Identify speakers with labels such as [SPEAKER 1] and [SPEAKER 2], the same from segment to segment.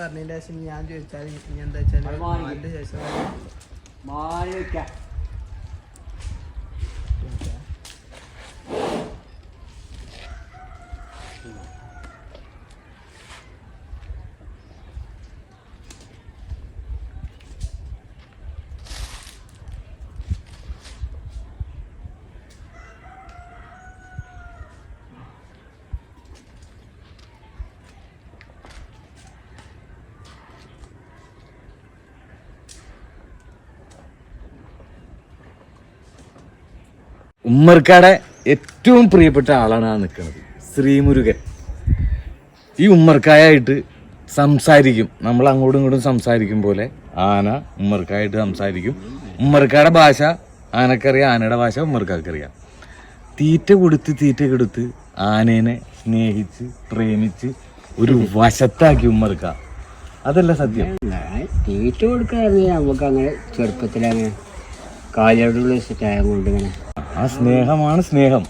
[SPEAKER 1] പറഞ്ഞതിന്റെ ശേഷം ഞാൻ ചോദിച്ചാൽ ഇനി എന്താ വെച്ചാൽ ശേഷം
[SPEAKER 2] ഉമ്മർക്കാടെ ഏറ്റവും പ്രിയപ്പെട്ട ആളാണ് ആ നിൽക്കുന്നത് ശ്രീമുരുകൻ. ഈ ഉമ്മർക്കായായിട്ട് സംസാരിക്കും. നമ്മൾ അങ്ങോട്ടും ഇങ്ങോട്ടും സംസാരിക്കും പോലെ ആന ഉമ്മർക്കായിട്ട് സംസാരിക്കും. ഉമ്മർക്കാടെ ഭാഷ ആനക്കറിയാം ആനയുടെ ഭാഷ ഉമ്മർക്കാക്കറിയാം തീറ്റ കൊടുത്ത് തീറ്റ കൊടുത്ത് ആനേനെ സ്നേഹിച്ച് പ്രേമിച്ച് ഒരു വശത്താക്കി ഉമ്മർക്ക. അതല്ല സത്യം.
[SPEAKER 3] തീറ്റ കൊടുക്കാറുണ്ട് നമുക്ക് അങ്ങനെ ചെറുപ്പത്തിലങ്ങനെ കാലോടുള്ള സ്റ്റായ കൊണ്ട് ഇങ്ങനെ
[SPEAKER 2] ആ സ്നേഹമാണ് സ്നേഹം.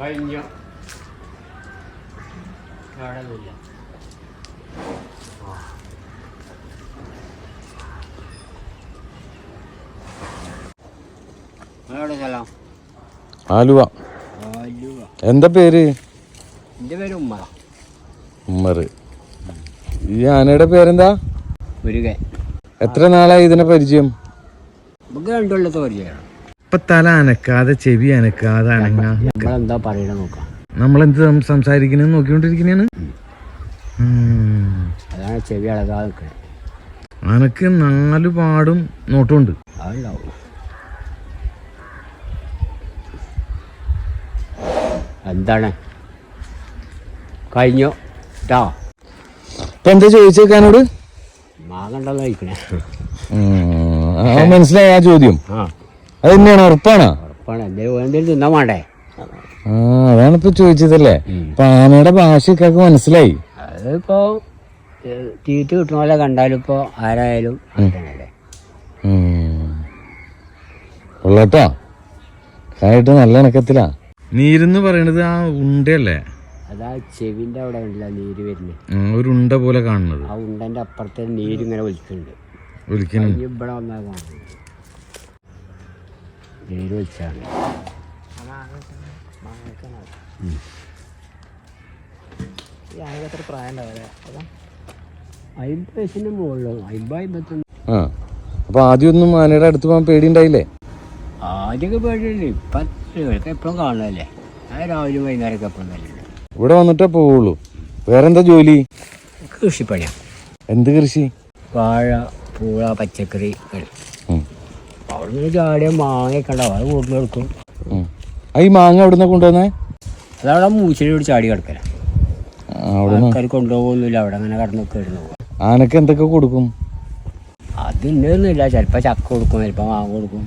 [SPEAKER 1] കഴിഞ്ഞ?
[SPEAKER 3] കാണുന്നില്ല
[SPEAKER 2] ആലുവ. എന്താ പേര്?
[SPEAKER 3] എന്റെ പേര് ഉമ്മ.
[SPEAKER 2] ഉമ്മർ ഈ ആനയുടെ പേരെന്താ?
[SPEAKER 3] മുരുകൻ.
[SPEAKER 2] എത്ര നാളായി ഇതിനെ പരിചയം?
[SPEAKER 3] നമുക്ക് പരിചയമാണ്.
[SPEAKER 2] ഇപ്പൊ തല അനക്കാതെ ചെവി അനക്കാതെ അനങ്ങാ.
[SPEAKER 3] നമ്മളെന്താ പറയണ നോക്കാം.
[SPEAKER 2] സംസാരിക്കുന്നത് നോക്കിക്കൊണ്ടിരിക്കുന്നതാണ്?
[SPEAKER 3] അതാണ് ചെവി അളകാതെ നിൽക്കുന്നത്
[SPEAKER 2] അനക്ക് നാല് പാടും നോട്ടമുണ്ട്.
[SPEAKER 3] അതുണ്ടാവും. എന്താണ്? കഴിഞ്ഞു? കേട്ടോ
[SPEAKER 2] ഇപ്പൊ എന്താ ചോദിച്ചേക്കാനോട്?
[SPEAKER 3] കഴിക്കണേ
[SPEAKER 2] ആ മനസ്സിലായി ചോദ്യം. അത് തന്നെയാണ് ഉറപ്പാണ്.
[SPEAKER 3] ഉറപ്പാണ്. എന്തെങ്കിലും എന്തെങ്കിലും തിന്നാൻ വേണ്ടേ
[SPEAKER 2] ആ അതാണ് ഇപ്പൊ ചോദിച്ചതല്ലേ അപ്പൊ ആനയുടെ ഭാഷയൊക്കെ മനസ്സിലായി.
[SPEAKER 3] അതിപ്പോ തീറ്റ കിട്ടുന്ന പോലെ കണ്ടാലും ഇപ്പോ ആരായാലും അങ്ങനെയല്ലേ.
[SPEAKER 2] കൊള്ളട്ടോ ആയിട്ട് നല്ല ഇണക്കത്തിലാ നീരെന്ന് പറയണത് ആ ഉണ്ടയല്ലേ?
[SPEAKER 3] അതാ ചെവിന്റെ അവിടെ ഉണ്ടല്ലോ നീര് വരുന്നത്
[SPEAKER 2] ആ, ഒരു ഉണ്ട പോലെ കാണുന്നത്.
[SPEAKER 3] ആ ഉണ്ടന്റെ അപ്പുറത്തെ നീര് ഇങ്ങനെ ഒലിക്കുന്നുണ്ട്. ഇനി ഇവിടെ വന്നാൽ കാണുന്നത്. നീര് ഒലിച്ചാണ്. അമ്പത് വയസ്സിന്റെ മുകളിലും? അമ്പത് അമ്പത്തൊന്ന്
[SPEAKER 2] ആ അപ്പൊ ആദ്യമൊന്നും ആനയുടെ അടുത്ത് പോകാൻ പേടിയുണ്ടായില്ലേ?
[SPEAKER 3] ആദ്യമൊക്കെ പേടിയുണ്ട്. ഇപ്പം എപ്പോഴും കാണുന്നതല്ലേ? ഞാൻ രാവിലെ വൈകുന്നേരമൊക്കെ എപ്പോഴും
[SPEAKER 2] ഇവിടെ വന്നിട്ടേ പോവുള്ളൂ. വേറെന്താ ജോലി?
[SPEAKER 3] കൃഷിപ്പണിയാ.
[SPEAKER 2] എന്ത് കൃഷി?
[SPEAKER 3] വാഴ പൂള പച്ചക്കറി അവിടുന്ന് ചാടിയ മാങ്ങയൊക്കെ ഉണ്ടാവും അത് കൂടുതൽ എടുക്കും
[SPEAKER 2] ഈ മാങ്ങ എവിടുന്ന കൊണ്ടുവന്നേ?
[SPEAKER 3] അതവിടെ മൂച്ചിലോട് ചാടി കിടക്കല. ആൾക്കാർ കൊണ്ടുപോകുന്നില്ല. അവിടെ അങ്ങനെ കടന്നൊക്കെ ഇടുന്നു പോകും
[SPEAKER 2] ആനക്ക് എന്തൊക്കെ കൊടുക്കും?
[SPEAKER 3] അത് ഇന്നൊന്നുമില്ല ചിലപ്പോൾ ചക്ക കൊടുക്കും. ചിലപ്പോൾ മാങ്ങ കൊടുക്കും.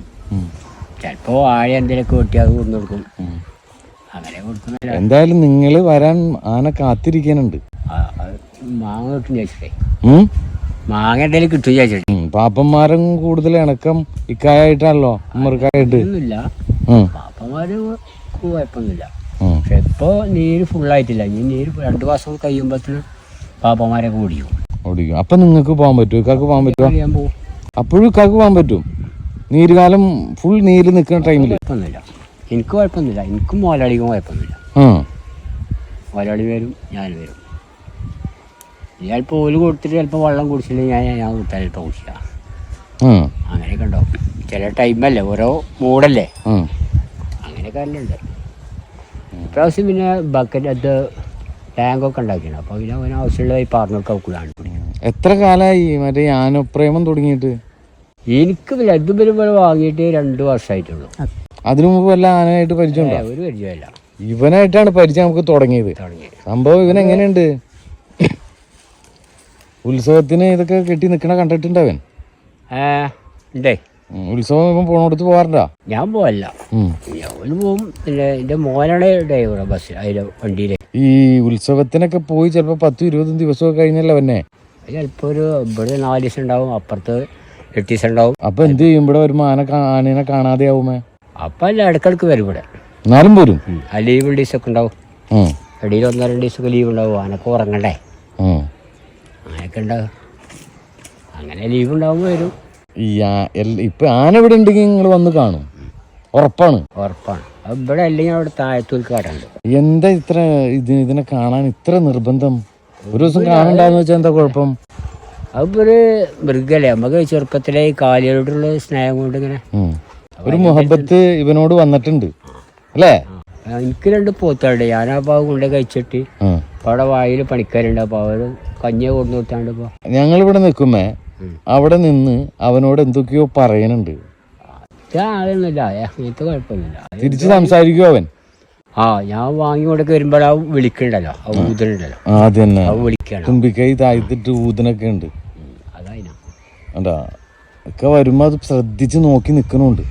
[SPEAKER 3] ചിലപ്പോൾ വാഴ എന്തെങ്കിലുമൊക്കെ വെട്ടി അത് കൊടുക്കും. അങ്ങനെ
[SPEAKER 2] എന്തായാലും നിങ്ങൾ വരാൻ ആന കാത്തിരിക്കാനുണ്ട്.
[SPEAKER 3] മാങ്ങ കിട്ടും ചോദിച്ചിട്ടേ. മാങ്ങ എന്തെങ്കിലും കിട്ടും ചോദിച്ചിട്ടേ.
[SPEAKER 2] പാപ്പന്മാരും കൂടുതൽ ഇണക്കം ഇക്കായായിട്ടാണല്ലോ മുറുക്കായിട്ട്
[SPEAKER 3] ഒന്നുമില്ല പാപ്പന്മാര് കുഴപ്പമൊന്നുമില്ല. പക്ഷെ ഇപ്പോ നീര് ഫുള്ളായിട്ടില്ല. ഇനി നീര് രണ്ട് മാസം കഴിയുമ്പോഴത്തേനും പാപ്പന്മാരൊക്കെ ഓടിക്കും.
[SPEAKER 2] ഓടിക്കും. അപ്പൊ നിങ്ങൾക്ക് പോകാൻ പറ്റും ഇക്കാക്ക് പോകാൻ പറ്റും
[SPEAKER 3] ഞാൻ പോകും
[SPEAKER 2] അപ്പോഴും ഇക്കാക്ക് പോകാൻ പറ്റും. നീരുകാലം ഫുൾ നീര് നിൽക്കുന്ന ടൈമിൽ
[SPEAKER 3] കുഴപ്പമൊന്നുമില്ല. എനിക്ക് കുഴപ്പമൊന്നുമില്ല. എനിക്കും മോലാളിക്കും കുഴപ്പമൊന്നുമില്ല. മോലാളി വരും ഞാൻ വരും. ചിലപ്പോൾ ഓൽ കൊടുത്തിട്ട് ചിലപ്പോൾ വെള്ളം കുടിച്ചില്ലെങ്കിൽ ഞാൻ ഞാൻ കൊടുത്താൽ ചിലപ്പോൾ കുടിച്ചില്ല. അങ്ങനെയൊക്കെ ഉണ്ടാവും ചില ടൈമല്ലേ ഓരോ മൂടല്ലേ അങ്ങനെയൊക്കെ എല്ലാം ഉണ്ട്. ഇപ്രാവശ്യം പിന്നെ ബക്കറ്റ് അത് ടാങ്കൊക്കെ ഉണ്ടാക്കിയാണ് അപ്പോൾ പിന്നെ അവന് ആവശ്യമുള്ള ഈ പിടിക്കുന്നത്
[SPEAKER 2] എത്ര കാലമായി മറ്റേ പ്രേമം തുടങ്ങിയിട്ട്?
[SPEAKER 3] എനിക്ക് പിന്നെ ഇത് വാങ്ങിയിട്ട് രണ്ട് വർഷമായിട്ടുള്ളൂ.
[SPEAKER 2] അതിനു മുമ്പ് വല്ല ആനയായിട്ട് പരിചയമുണ്ടോ?
[SPEAKER 3] ഒരു പരിചയമില്ല
[SPEAKER 2] ഇവനായിട്ടാണ് പരിചയം നമുക്ക് തുടങ്ങിയത്. സംഭവം ഇവൻ എങ്ങനെയുണ്ട്? ഉത്സവത്തിന് ഇതൊക്കെ കെട്ടി നിക്കണ കണ്ടിട്ടുണ്ടവൻ ഉത്സവം ഇപ്പം പോണോടത്ത് പോകാറുണ്ടോ
[SPEAKER 3] ഞാൻ പോവല്ല. ഞാൻ പോവും. പിന്നെ എന്റെ മോനാണ് ഡ്രൈവർ ബസ് അതിലെ വണ്ടിയിൽ
[SPEAKER 2] ഈ ഉത്സവത്തിനൊക്കെ പോയി ചിലപ്പോ പത്തും ഇരുപതും ദിവസമൊക്കെ കഴിഞ്ഞല്ലോ അവനെ?
[SPEAKER 3] ചിലപ്പോൾ ഒരു ഇവിടെ നാല് ദിവസം ഉണ്ടാവും അപ്പുറത്ത് എട്ട് ദിവസം ഉണ്ടാവും.
[SPEAKER 2] അപ്പൊ എന്ത് ചെയ്യും? ഇവിടെ ഒരു ആന കാ- ആനേനെ കാണാതെ ആവുമേ
[SPEAKER 3] അപ്പം അല്ല ഇടക്കിടക്ക് വരും ഇവിടെ.
[SPEAKER 2] എന്നാലും പോരും.
[SPEAKER 3] ഉം. ആ ലീവ് ദിവസമൊക്കെ ഉണ്ടാവും. ഇടയിൽ ഒന്നോ രണ്ട് ദിവസമൊക്കെ ലീവ് ഉണ്ടാവും. ആനക്ക് ഉറങ്ങണ്ടേ. അങ്ങനെയൊക്കെ ഉണ്ടാവും അങ്ങനെ ലീവ് ഉണ്ടാവുമ്പോൾ വരും.
[SPEAKER 2] ഈ ഇപ്പൊ ആന ഇവിടെ ഉണ്ടെങ്കിൽ നിങ്ങൾ വന്ന് കാണും. ഉറപ്പാണ്.
[SPEAKER 3] ഉറപ്പാണ്. ഇവിടെ അല്ലെങ്കിൽ അവിടെ താഴത്തൂൽ കാടുണ്ട്
[SPEAKER 2] എന്താ ഇത്ര ഇത് ഇതിനെ കാണാൻ ഇത്ര നിർബന്ധം? ഒരു ദിവസം കാണണ്ടാന്ന് വെച്ചാൽ എന്താ കുഴപ്പം?
[SPEAKER 3] അപ്പൊ ഒരു മൃഗല്ലേ? നമുക്ക് ചെറുപ്പത്തിലെ ഈ കാലികളോടുള്ള സ്നേഹം കൊണ്ട് ഇങ്ങനെ.
[SPEAKER 2] ഒരു മുഹബത്ത് ഇവനോട് വന്നിട്ടുണ്ട്. അല്ലേ?
[SPEAKER 3] എനിക്ക് രണ്ട് പോത്താണ്ട്. ഞാൻ ആ പാവ് കൊണ്ട് കഴിച്ചിട്ട് അവിടെ വായിൽ പണിക്കാരുണ്ട്. അപ്പോൾ അവർ കഞ്ഞ കൊണ്ടു കൊടുത്താണ്ട് ഇപ്പോൾ
[SPEAKER 2] ഞങ്ങളിവിടെ നിൽക്കുമ്പേ അവിടെ നിന്ന് അവനോട് എന്തൊക്കെയോ പറയണുണ്ട്.
[SPEAKER 3] ആളൊന്നുമില്ല. അങ്ങനത്തെ കുഴപ്പമൊന്നുമില്ല.
[SPEAKER 2] തിരിച്ച് സംസാരിക്കുമോ അവൻ?
[SPEAKER 3] ആ ഞാൻ വാങ്ങി കൊടുക്കെ വരുമ്പോൾ ആ വിളിക്കണ്ടല്ലോ. ആ വിളിക്കണം.
[SPEAKER 2] തുമ്പിക്കൈ താഴ്ത്തിട്ട് ഊതനൊക്കെ ഉണ്ട്. അതാ ഒക്കെ വരുമ്പോ അത് ശ്രദ്ധിച്ച് നോക്കി നിൽക്കണുണ്ട്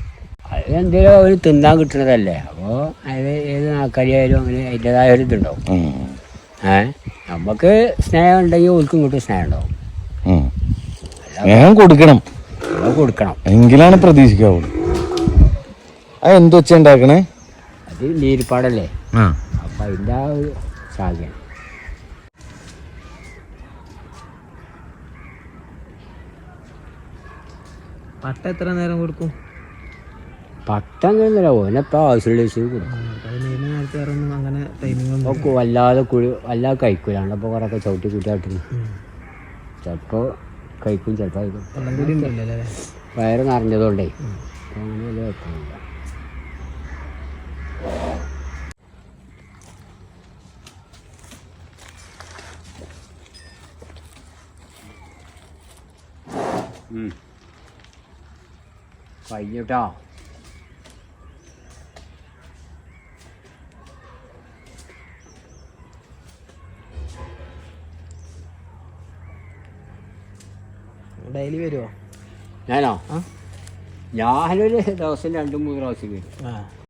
[SPEAKER 3] എന്തെങ്കിലും അവർ തിന്നാൻ കിട്ടുന്നതല്ലേ അപ്പോൾ അത് ഏത് നാക്കാരിയായാലും അങ്ങനെ അതിന്റെതായ ഒരു ഇതുണ്ടാവും. ഏ? നമുക്ക് സ്നേഹം ഉണ്ടെങ്കിൽ ഓൽക്കും കിട്ടും സ്നേഹം ഉണ്ടാവും.
[SPEAKER 2] സ്നേഹം കൊടുക്കണം.
[SPEAKER 3] അത് കൊടുക്കണം.
[SPEAKER 2] എങ്കിലാണ് പ്രതീക്ഷിക്കാവുള്ളൂ. അത് എന്തൊച്ച ഉണ്ടാക്കണേ?
[SPEAKER 3] അത് നീരിപ്പാടല്ലേ? അപ്പം അതിന്റെ ആ ഒരു സാധ്യത
[SPEAKER 1] പട്ട എത്ര നേരം കൊടുക്കും?
[SPEAKER 3] പത്തങ്ങനെ ഓനെപ്പോൾ ആവശ്യമുള്ള ദിവസം കൊടുക്കും. ഒക്കെ വല്ലാതെ കുഴി വല്ലാതെ കഴിക്കൂലാണ്. അപ്പോൾ കുറേയൊക്കെ ചവിട്ടി കൂട്ടിയാട്ടിന് ചിലപ്പോൾ കഴിക്കും ചിലപ്പോൾ വയറ് നിറഞ്ഞതുകൊണ്ടേ അങ്ങനെ വലിയ കഴിഞ്ഞിട്ടോ
[SPEAKER 1] ഡെയിലി വരുമോ
[SPEAKER 3] ഞാനോ? ഞാനൊരു ദിവസം രണ്ടും മൂന്ന് പ്രാവശ്യം വരും.
[SPEAKER 1] ആ.